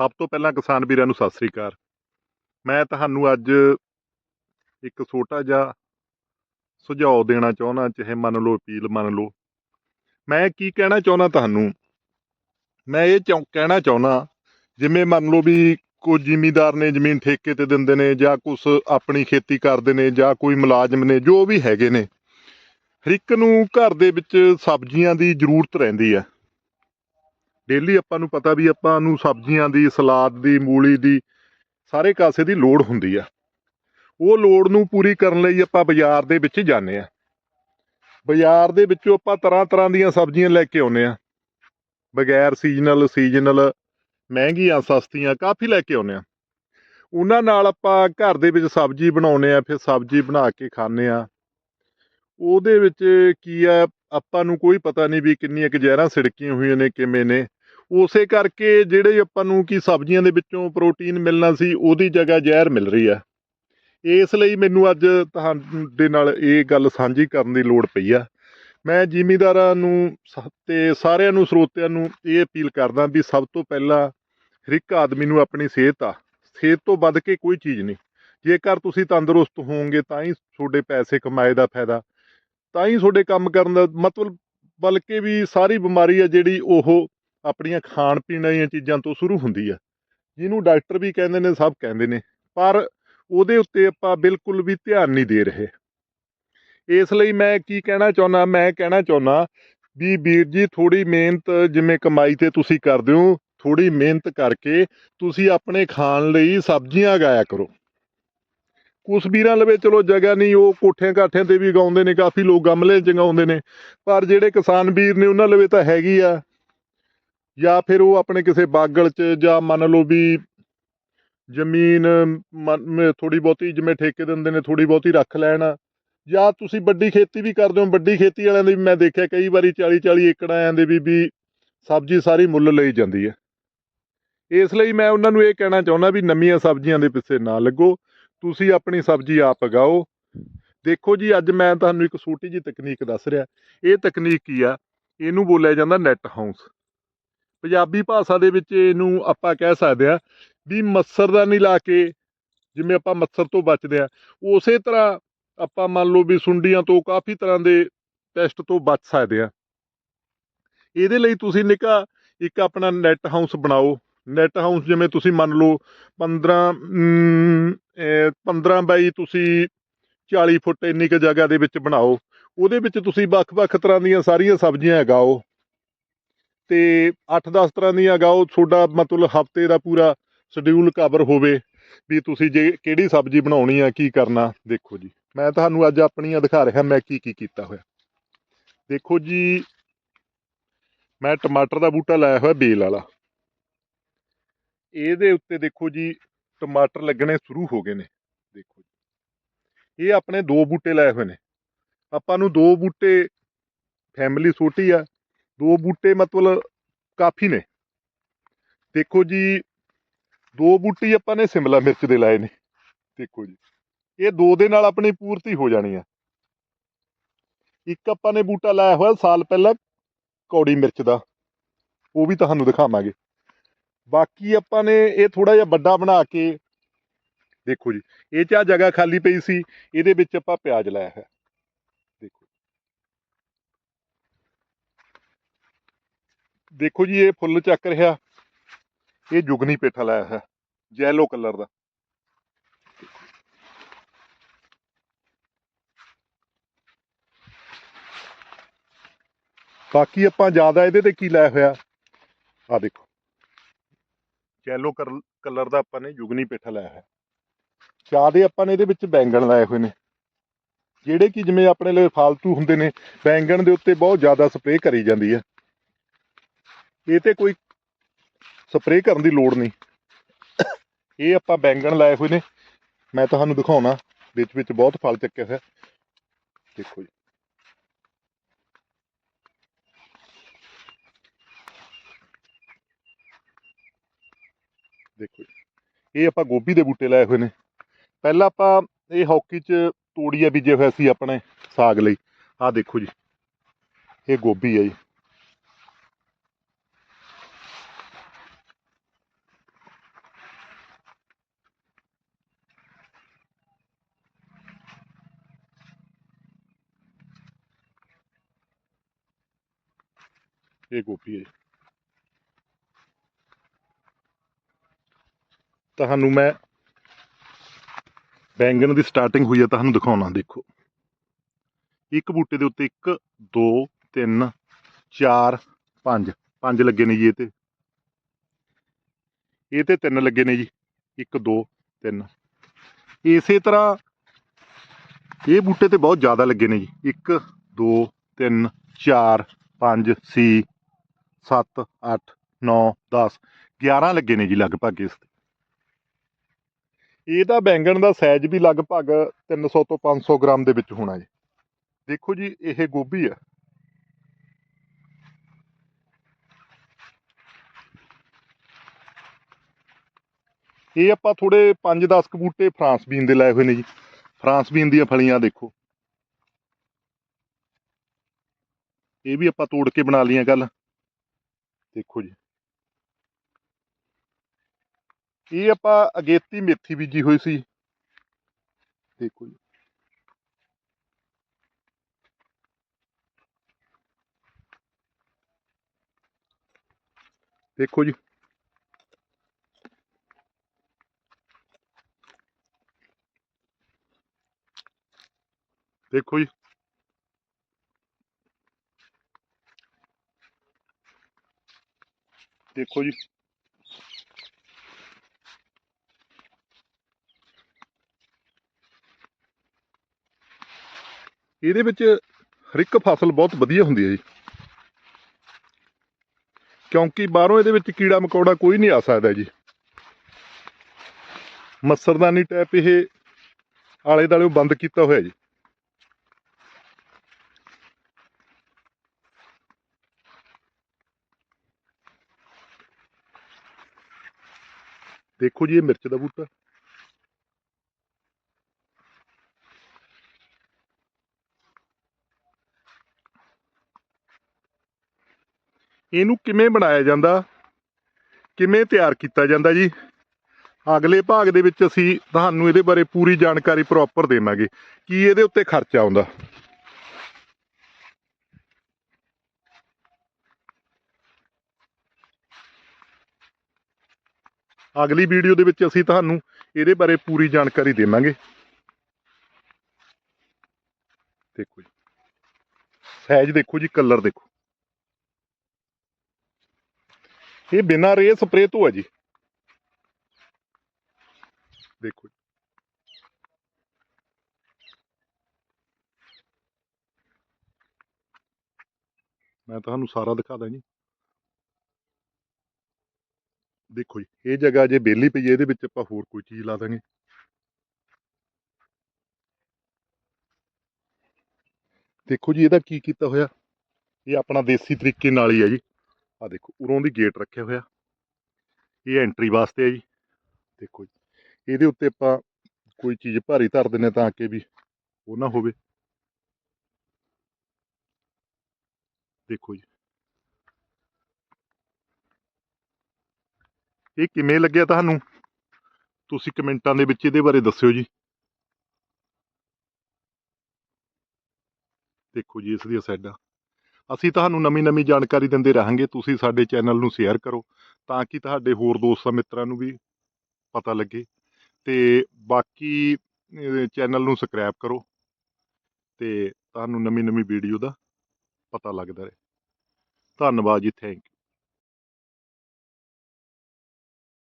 ਸਭ ਤੋਂ ਪਹਿਲਾਂ ਕਿਸਾਨ ਵੀਰਾਂ ਨੂੰ ਸਤਿ ਸ੍ਰੀ ਅਕਾਲ। ਮੈਂ ਤੁਹਾਨੂੰ ਅੱਜ ਇੱਕ ਛੋਟਾ ਜਿਹਾ ਸੁਝਾਅ ਦੇਣਾ ਚਾਹੁੰਦਾ, ਚਾਹੇ ਮੰਨ ਲਓ ਅਪੀਲ ਮੰਨ ਲਓ। ਮੈਂ ਕੀ ਕਹਿਣਾ ਚਾਹੁੰਦਾ ਤੁਹਾਨੂੰ? ਮੈਂ ਇਹ ਚਾਹੁੰ ਕਹਿਣਾ ਚਾਹੁੰਦਾ, ਜਿਵੇਂ ਮੰਨ ਲਓ ਵੀ ਕੋਈ ਜਿਮੀਦਾਰ ਨੇ ਜ਼ਮੀਨ ਠੇਕੇ ਤੇ ਦਿੰਦੇ ਨੇ, ਜਾਂ ਕੁਛ ਆਪਣੀ ਖੇਤੀ ਕਰਦੇ ਨੇ, ਜਾਂ ਕੋਈ ਮੁਲਾਜ਼ਮ ਨੇ, ਜੋ ਵੀ ਹੈਗੇ ਨੇ, ਹਰ ਇੱਕ ਨੂੰ ਘਰ ਦੇ ਵਿੱਚ ਸਬਜ਼ੀਆਂ ਦੀ ਜ਼ਰੂਰਤ ਰਹਿੰਦੀ ਹੈ। ਡੇਲੀ ਆਪਾਂ ਨੂੰ ਪਤਾ ਵੀ ਆਪਾਂ ਨੂੰ ਸਬਜ਼ੀਆਂ ਦੀ, ਸਲਾਦ ਦੀ, ਮੂਲੀ ਦੀ ਸਾਰੇ ਕਾਸੇ ਦੀ ਲੋੜ ਹੁੰਦੀ ਆ। ਉਹ ਲੋੜ ਨੂੰ ਪੂਰੀ ਕਰਨ ਲਈ ਆਪਾਂ ਬਾਜ਼ਾਰ ਦੇ ਵਿੱਚ ਜਾਂਦੇ ਆ। ਬਾਜ਼ਾਰ ਦੇ ਵਿੱਚੋਂ ਆਪਾਂ ਤਰ੍ਹਾਂ ਤਰ੍ਹਾਂ ਦੀਆਂ ਸਬਜ਼ੀਆਂ ਲੈ ਕੇ ਆਉਂਦੇ ਆ। ਬਗੈਰ ਸੀਜ਼ਨਲ ਸੀਜ਼ਨਲ ਮਹਿੰਗੀਆਂ, ਸਸਤੀਆਂ ਕਾਫੀ ਲੈ ਕੇ ਆਉਂਦੇ ਆ। ਉਹਨਾਂ ਨਾਲ ਆਪਾਂ ਘਰ ਦੇ ਵਿੱਚ ਸਬਜ਼ੀ ਬਣਾਉਂਦੇ ਆ, ਫਿਰ ਸਬਜ਼ੀ ਬਣਾ ਕੇ ਖਾਂਦੇ ਆ। ਉਹਦੇ ਵਿੱਚ ਕੀ ਆ, ਆਪਾਂ ਨੂੰ ਕੋਈ ਪਤਾ ਨਹੀਂ ਵੀ ਕਿੰਨੀਆਂ ਕੁ ਜ਼ਹਿਰਾਂ ਸਿੜਕੀਆਂ ਹੋਈਆਂ ਨੇ, ਕਿਵੇਂ ਨੇ। ਉਸੇ ਕਰਕੇ ਜਿਹੜੇ ਆਪਾਂ ਨੂੰ ਕੀ ਸਬਜ਼ੀਆਂ ਦੇ ਵਿੱਚੋਂ ਪ੍ਰੋਟੀਨ ਮਿਲਣਾ ਸੀ, ਉਹਦੀ ਜਗ੍ਹਾ ਜ਼ਹਿਰ ਮਿਲ ਰਹੀ ਆ ਇਸ ਲਈ ਮੈਨੂੰ ਅੱਜ ਤੁਹਾਡੇ ਨਾਲ ਇਹ ਗੱਲ ਸਾਂਝੀ ਕਰਨ ਦੀ ਲੋੜ ਪਈ ਆ। ਮੈਂ ਜ਼ਿਮੀਦਾਰਾਂ ਨੂੰ ਸ- ਤੇ ਸਾਰਿਆਂ ਨੂੰ, ਸਰੋਤਿਆਂ ਨੂੰ ਇਹ ਅਪੀਲ ਕਰਦਾ ਵੀ ਸਭ ਤੋਂ ਪਹਿਲਾਂ ਹਰ ਇੱਕ ਆਦਮੀ ਨੂੰ ਆਪਣੀ ਸਿਹਤ ਆ। ਸਿਹਤ ਤੋਂ ਵੱਧ ਕੇ ਕੋਈ ਚੀਜ਼ ਨਹੀਂ। ਜੇਕਰ ਤੁਸੀਂ ਤੰਦਰੁਸਤ ਹੋਵੋਗੇ ਤਾਂ ਹੀ ਤੁਹਾਡੇ ਪੈਸੇ ਕਮਾਏ ਦਾ ਫਾਇਦਾ। ਤਾਂ ਹੀ ਤੁਹਾਡੇ ਕੰਮ ਕਰਨ ਦਾ ਮਤਲਬ, ਬਲਕਿ ਵੀ ਸਾਰੀ ਬਿਮਾਰੀ ਆ ਜਿਹੜੀ ਉਹ ਆਪਣੀਆਂ ਖਾਣ ਪੀਣ ਵਾਲੀਆਂ ਚੀਜ਼ਾਂ ਤੋਂ ਸ਼ੁਰੂ ਹੁੰਦੀ ਆ। ਜਿਹਨੂੰ ਡਾਕਟਰ ਵੀ ਕਹਿੰਦੇ ਨੇ, ਸਭ ਕਹਿੰਦੇ ਨੇ। ਪਰ ਉਹਦੇ ਉੱਤੇ ਆਪਾਂ ਬਿਲਕੁਲ ਵੀ ਧਿਆਨ ਨਹੀਂ ਦੇ ਰਹੇ। ਇਸ ਲਈ ਮੈਂ ਕੀ ਕਹਿਣਾ ਚਾਹੁੰਦਾ, ਮੈਂ ਕਹਿਣਾ ਚਾਹੁੰਦਾ ਵੀ ਵੀਰ ਜੀ ਥੋੜੀ ਮਿਹਨਤ ਜਿਵੇਂ ਕਮਾਈ ਤੇ ਤੁਸੀਂ ਕਰਦੇ ਹੋ ਥੋੜੀ ਮਿਹਨਤ ਕਰਕੇ ਤੁਸੀਂ ਆਪਣੇ ਖਾਣ ਲਈ ਸਬਜ਼ੀਆਂ ਉਗਾਇਆ ਕਰੋ। ਕੁਛ ਵੀਰਾਂ ਲਵੇ ਚਲੋ ਜਗ੍ਹਾ ਨਹੀਂ, ਉਹ ਕੋਠਿਆਂ ਕਾਠਿਆਂ ਤੇ ਵੀ ਉਗਾਉਂਦੇ ਨੇ, ਕਾਫੀ ਲੋਕ ਗਮਲੇ 'ਚ ਗਾਉਂਦੇ ਨੇ। ਪਰ ਜਿਹੜੇ ਕਿਸਾਨ ਵੀਰ ਨੇ, ਉਹਨਾਂ ਲਵੇ ਤਾਂ ਹੈਗੀ ਆ। ਜਾਂ ਫਿਰ ਉਹ ਆਪਣੇ ਕਿਸੇ ਬਾਗਲ 'ਚ ਜਾਂ ਮੰਨ ਲਓ ਵੀ ਜ਼ਮੀਨ ਥੋੜੀ ਬਹੁਤੀ ਜਿਵੇਂ ਠੇਕੇ ਦਿੰਦੇ ਨੇ ਥੋੜੀ ਬਹੁਤੀ ਰੱਖ ਲੈਣ, ਜਾਂ ਤੁਸੀਂ ਵੱਡੀ ਖੇਤੀ ਵੀ ਕਰਦੇ ਹੋ, ਵੱਡੀ ਖੇਤੀ ਵਾਲਿਆਂ ਦੀ ਵੀ ਮੈਂ ਦੇਖਿਆ ਕਈ ਵਾਰੀ 40 40 ਏਕੜਾਂ ਦੇ ਵੀ ਵੀ ਸਬਜ਼ੀ ਸਾਰੀ ਮੁੱਲ ਲਈ ਜਾਂਦੀ ਹੈ। ਇਸ ਲਈ ਮੈਂ ਉਹਨਾਂ ਨੂੰ ਇਹ ਕਹਿਣਾ ਚਾਹੁੰਦਾ ਵੀ ਨਵੀਆਂ ਸਬਜ਼ੀਆਂ ਦੇ ਪਿੱਛੇ ਨਾ ਲੱਗੋ, ਤੁਸੀਂ ਆਪਣੀ ਸਬਜ਼ੀ ਆਪ ਉਗਾਓ। ਦੇਖੋ ਜੀ, ਅੱਜ ਮੈਂ ਤੁਹਾਨੂੰ ਇੱਕ ਛੋਟੀ ਜਿਹੀ ਤਕਨੀਕ ਦੱਸ ਰਿਹਾ, ਇਹ ਤਕਨੀਕ ਕੀ ਆ? ਇਹਨੂੰ ਬੋਲਿਆ ਜਾਂਦਾ ਨੈਟ ਹਾਊਸ। ਪੰਜਾਬੀ ਭਾਸ਼ਾ ਦੇ ਵਿੱਚ ਇਹਨੂੰ ਆਪਾਂ ਕਹਿ ਸਕਦੇ ਆ ਵੀ ਮੱਛਰਦਾਨੀ ਲਾ ਕੇ ਜਿਵੇਂ ਆਪਾਂ ਮੱਛਰ ਤੋਂ ਬਚਦੇ ਆ ਉਸੇ ਤਰ੍ਹਾਂ ਆਪਾਂ ਮੰਨ ਲਓ ਵੀ ਸੁੰਡੀਆਂ ਤੋਂ ਕਾਫੀ ਤਰ੍ਹਾਂ ਦੇ ਪੈਸਟ ਤੋਂ ਬਚ ਸਕਦੇ ਆ ਇਹਦੇ ਲਈ ਤੁਸੀਂ ਨਿੱਕਾ ਇੱਕ ਆਪਣਾ ਨੈਟ ਹਾਊਸ ਬਣਾਓ। ਨੈਟ ਹਾਊਸ ਜਿਵੇਂ ਤੁਸੀਂ ਮੰਨ ਲਓ 15 ਅਮ, 15 ਬਾਈ ਤੁਸੀਂ 40 ਫੁੱਟ ਇੰਨੀ ਕੁ ਜਗ੍ਹਾ ਦੇ ਵਿੱਚ ਬਣਾਓ। ਉਹਦੇ ਵਿੱਚ ਤੁਸੀਂ ਵੱਖ-ਵੱਖ ਤਰ੍ਹਾਂ ਦੀਆਂ ਸਾਰੀਆਂ ਸਬਜ਼ੀਆਂ ਉਗਾਓ। ਤੇ 8-10 ਤਰ੍ਹਾਂ ਦੀਆਂ ਉਗਾਓ ਤੁਹਾਡਾ ਮਤਲਬ ਹਫ਼ਤੇ ਦਾ ਪੂਰਾ ਸ਼ਡਿਊਲ ਕਵਰ ਹੋਵੇ ਵੀ ਤੁਸੀਂ ਜੇ ਕਿਹੜੀ ਸਬਜ਼ੀ ਬਣਾਉਣੀ ਆ, ਕੀ ਕਰਨਾ, ਦੇਖੋ ਜੀ। ਮੈਂ ਤੁਹਾਨੂੰ ਅੱਜ ਆਪਣੀਆਂ ਦਿਖਾ ਰਿਹਾ ਮੈਂ ਕੀ ਕੀ ਕੀਤਾ ਹੋਇਆ। ਦੇਖੋ ਜੀ, ਮੈਂ ਟਮਾਟਰ ਦਾ ਬੂਟਾ ਲਾਇਆ ਹੋਇਆ ਬੇਲ ਵਾਲਾ। ਇਹਦੇ ਉੱਤੇ ਦੇਖੋ ਜੀ, ਟਮਾਟਰ ਲੱਗਣੇ ਸ਼ੁਰੂ ਹੋ ਗਏ ਨੇ, ਦੇਖੋ ਜੀ। ਇਹ ਆਪਣੇ ਦੋ ਬੂਟੇ ਲਾਏ ਹੋਏ ਨੇ। ਆਪਾਂ ਨੂੰ ਦੋ ਬੂਟੇ ਫੈਮਿਲੀ ਛੋਟੀ ਆ ਦੋ ਬੂਟੇ ਮਤਲਬ ਕਾਫੀ ਨੇ। ਦੇਖੋ ਜੀ, ਦੋ ਬੂਟੇ ਆਪਾਂ ਨੇ ਸਿਮਲਾ ਮਿਰਚ ਦੇ ਲਾਏ ਨੇ। ਦੇਖੋ ਜੀ, ਇਹ ਦੋ ਦੇ ਨਾਲ ਆਪਣੀ ਪੂਰਤੀ ਹੋ ਜਾਣੀ ਆ। ਇੱਕ ਆਪਾਂ ਨੇ ਬੂਟਾ ਲਾਇਆ ਹੋਇਆ ਸਾਲ ਪਹਿਲਾਂ ਕੌੜੀ ਮਿਰਚ ਦਾ। ਉਹ ਵੀ ਤੁਹਾਨੂੰ ਦਿਖਾਵਾਂਗੇ। ਬਾਕੀ ਆਪਾਂ ਨੇ ਇਹ ਥੋੜਾ ਜਿਹਾ ਵੱਡਾ ਬਣਾ ਕੇ ਦੇਖੋ ਜੀ, ਇਹ ਚਾ ਜਗ੍ਹਾ ਖਾਲੀ ਪਈ ਸੀ, ਇਹਦੇ ਵਿੱਚ ਆਪਾਂ ਪਿਆਜ਼ ਲਾਇਆ ਹੋਇਆ ਦੇਖੋ ਦੇਖੋ ਜੀ, ਇਹ ਫੁੱਲ ਚੱਕ ਰਿਹਾ। ਇਹ ਜੁਗਨੀ ਪੇਠਾ ਲਾਇਆ ਹੈ ਜੈਲੋ ਕਲਰ ਦਾ। ਬਾਕੀ ਆਪਾਂ ਜ਼ਿਆਦਾ ਇਹਦੇ ਤੇ ਕੀ ਲਾਇਆ ਹੋਇਆ? ਆ ਦੇਖੋ। ਯੈਲੋ ਕਲਰ ਦਾ ਆਪਾਂ ਨੇ ਜੁਗਨੀ ਪੇਠਾ ਲਾਇਆ ਹੈ ਜ਼ਿਆਦੇ ਆਪਾਂ ਨੇ ਇਹਦੇ ਵਿੱਚ ਬੈਂਗਣ ਲਾਏ ਹੋਏ ਨੇ। ਜਿਹੜੇ ਕਿ ਜਿਵੇਂ ਆਪਣੇ ਲਈ ਫਾਲਤੂ ਹੁੰਦੇ ਨੇ, ਬੈਂਗਣ ਦੇ ਉੱਤੇ ਬਹੁਤ ਜ਼ਿਆਦਾ ਸਪਰੇਅ ਕਰੀ ਜਾਂਦੀ ਹੈ। ਇਹ ਤੇ ਕੋਈ ਸਪਰੇਅ ਕਰਨ ਦੀ ਲੋੜ ਨਹੀਂ। ਇਹ ਆਪਾਂ ਬੈਂਗਣ ਲਾਏ ਹੋਏ ਨੇ। ਮੈਂ ਤੁਹਾਨੂੰ ਦਿਖਾਉਣਾ, ਵਿੱਚ ਵਿੱਚ ਬਹੁਤ ਫਲ ਚੱਕਿਆ ਹੋਇਆ। ਦੇਖੋ ਜੀ। ਦੇਖੋ ਜੀ। ਇਹ ਆਪਾਂ ਗੋਭੀ ਦੇ ਬੂਟੇ ਲਾਏ ਹੋਏ ਨੇ। ਪਹਿਲਾਂ ਆਪਾਂ ਇਹ ਹੌਕੀ 'ਚ ਤੋੜੀਆ ਬੀਜੇ ਹੋਇਆ ਸੀ ਆਪਣੇ ਸਾਗ ਲਈ। ਆਹ ਦੇਖੋ ਜੀ। ਇਹ ਗੋਭੀ ਹੈ ਜੀ। ਇਹ ਗੋਭੀ ਹੈ ਜੀ। ਤੁਹਾਨੂੰ ਮੈਂ ਬੈਂਗਣ ਦੀ ਸਟਾਰਟਿੰਗ ਹੋਈ ਹੈ, ਤੁਹਾਨੂੰ ਦਿਖਾਉਣਾ, ਦੇਖੋ। ਇੱਕ ਬੂਟੇ ਦੇ ਉੱਤੇ 1 2 3 4 5 ਪੰਜ ਲੱਗੇ ਨੇ ਜੀ ਇਹ ਤੇ। ਇਹ ਤੇ ਤਿੰਨ ਲੱਗੇ ਨੇ ਜੀ। 1 2 3 ਇਸੇ ਤਰ੍ਹਾਂ ਇਹ ਬੂਟੇ ਤੇ ਬਹੁਤ ਜ਼ਿਆਦਾ ਲੱਗੇ ਨੇ ਜੀ। 1 2 3 4 5 6 7 8 9 10 11 ਲੱਗੇ ਨੇ ਜੀ ਲਗਭਗ ਇਸ ਤੇ ਇਹਦਾ ਬੈਂਗਣ ਦਾ ਸਾਈਜ਼ ਵੀ ਲਗਭਗ 300 ਤੋਂ 500 ਗ੍ਰਾਮ ਦੇ ਵਿੱਚ ਹੋਣਾ ਜੀ। ਦੇਖੋ ਜੀ, ਇਹ ਗੋਭੀ ਆ। ਇਹ ਆਪਾਂ ਥੋੜੇ 5-10 ਕੁ ਬੂਟੇ ਫਰਾਂਸ ਬੀਨ ਦੇ ਲਾਏ ਹੋਏ ਨੇ ਜੀ। ਫਰਾਂਸ ਬੀਨ ਦੀਆਂ ਫਲੀਆਂ ਦੇਖੋ। ਇਹ ਵੀ ਆਪਾਂ ਤੋੜ ਕੇ ਬਣਾ ਲਈਆਂ ਗੱਲ। ਦੇਖੋ ਜੀ। ਇਹ ਆਪਾਂ ਅਗੇਤੀ ਮੇਥੀ ਬੀਜੀ ਹੋਈ ਸੀ। ਦੇਖੋ ਜੀ। ਦੇਖੋ ਜੀ। ਦੇਖੋ ਜੀ। ਦੇਖੋ ਜੀ। ਇਹਦੇ ਵਿੱਚ ਹਰ ਇੱਕ ਫਸਲ ਬਹੁਤ ਵਧੀਆ ਹੁੰਦੀ ਹੈ ਜੀ। ਕਿਉਂਕਿ ਬਾਹਰੋਂ ਇਹਦੇ ਵਿੱਚ ਕੀੜਾ ਮਕੌੜਾ ਕੋਈ ਨਹੀਂ ਆ ਸਕਦਾ ਜੀ। ਮੱਸਰਦਾਨੀ ਟੈਪ ਇਹ ਆਲੇ ਦਾਲੇ ਬੰਦ ਕੀਤਾ ਹੋਇਆ ਜੀ। ਦੇਖੋ ਜੀ ਇਹ ਮਿਰਚ ਦਾ ਬੂਟਾ। ਇਹਨੂੰ ਕਿਵੇਂ ਬਣਾਇਆ ਜਾਂਦਾ? ਕਿਵੇਂ ਤਿਆਰ ਕੀਤਾ ਜਾਂਦਾ ਜੀ? ਅਗਲੇ ਭਾਗ ਦੇ ਵਿੱਚ ਅਸੀਂ ਤੁਹਾਨੂੰ ਇਹਦੇ ਬਾਰੇ ਪੂਰੀ ਜਾਣਕਾਰੀ ਪ੍ਰੋਪਰ ਦੇਵਾਂਗੇ। ਕੀ ਇਹਦੇ ਉੱਤੇ ਖਰਚਾ ਆਉਂਦਾ? ਅਗਲੀ ਵੀਡੀਓ ਦੇ ਵਿੱਚ ਅਸੀਂ ਤੁਹਾਨੂੰ ਇਹਦੇ ਬਾਰੇ ਪੂਰੀ ਜਾਣਕਾਰੀ ਦੇਵਾਂਗੇ। ਦੇਖੋ ਜੀ। ਸਾਈਜ਼ ਦੇਖੋ ਜੀ, ਕਲਰ ਦੇਖੋ। ਇਹ ਬਿਨਾਂ ਰੇ ਸਪਰੇ ਤੋਂ ਹੈ ਜੀ। ਦੇਖੋ ਜੀ। ਮੈਂ ਤੁਹਾਨੂੰ ਸਾਰਾ ਦਿਖਾ ਦਾਂ ਜੀ। ਦੇਖੋ ਜੀ, ਇਹ ਜਗ੍ਹਾ ਜੇ ਬੇਲੀ ਪਈ ਹੈ, ਇਹਦੇ ਵਿੱਚ ਆਪਾਂ ਹੋਰ ਕੋਈ ਚੀਜ਼ ਲਾ ਦਾਂਗੇ। ਦੇਖੋ ਜੀ, ਇਹਦਾ ਕੀ ਕੀਤਾ ਹੋਇਆ? ਇਹ ਆਪਣਾ ਦੇਸੀ ਤਰੀਕੇ ਨਾਲ ਹੀ ਹੈ ਜੀ। ਆ ਦੇਖੋ, ਉਰੋਂ ਦੀ ਗੇਟ ਰੱਖਿਆ ਹੋਇਆ। ਇਹ ਐਂਟਰੀ ਵਾਸਤੇ ਹੈ ਜੀ। ਦੇਖੋ ਜੀ, ਇਹਦੇ ਉੱਤੇ ਆਪਾਂ ਕੋਈ ਚੀਜ਼ ਭਾਰੀ ਧਰ ਦਿੰਨੇ ਤਾਂ ਕਿ ਵੀ ਉਹ ਨਾ ਹੋਵੇ। ਦੇਖੋ ਜੀ ਇਹ ਕਿਵੇਂ ਲੱਗਿਆ ਤੁਹਾਨੂੰ? ਤੁਸੀਂ ਕਮੈਂਟਾਂ ਦੇ ਵਿੱਚ ਇਹਦੇ ਬਾਰੇ ਦੱਸਿਓ ਜੀ। ਦੇਖੋ ਜੀ, ਇਸ ਦੀਆਂ ਸਾਈਡਾਂ। ਅਸੀਂ ਤੁਹਾਨੂੰ ਨਵੀਂ ਨਵੀਂ ਜਾਣਕਾਰੀ ਦਿੰਦੇ ਰਹਾਂਗੇ। ਤੁਸੀਂ ਸਾਡੇ ਚੈਨਲ ਨੂੰ ਸ਼ੇਅਰ ਕਰੋ ਤਾਂ ਕਿ ਤੁਹਾਡੇ ਹੋਰ ਦੋਸਤਾਂ ਮਿੱਤਰਾਂ ਨੂੰ ਵੀ ਪਤਾ ਲੱਗੇ। ਤੇ ਬਾਕੀ ਚੈਨਲ ਨੂੰ ਸਬਸਕ੍ਰਾਈਬ ਕਰੋ ਤੇ ਤੁਹਾਨੂੰ ਨਵੀਂ ਨਵੀਂ ਵੀਡੀਓ ਦਾ ਪਤਾ ਲੱਗਦਾ ਰਹੇ। ਧੰਨਵਾਦ ਜੀ, ਥੈਂਕ ਯੂ।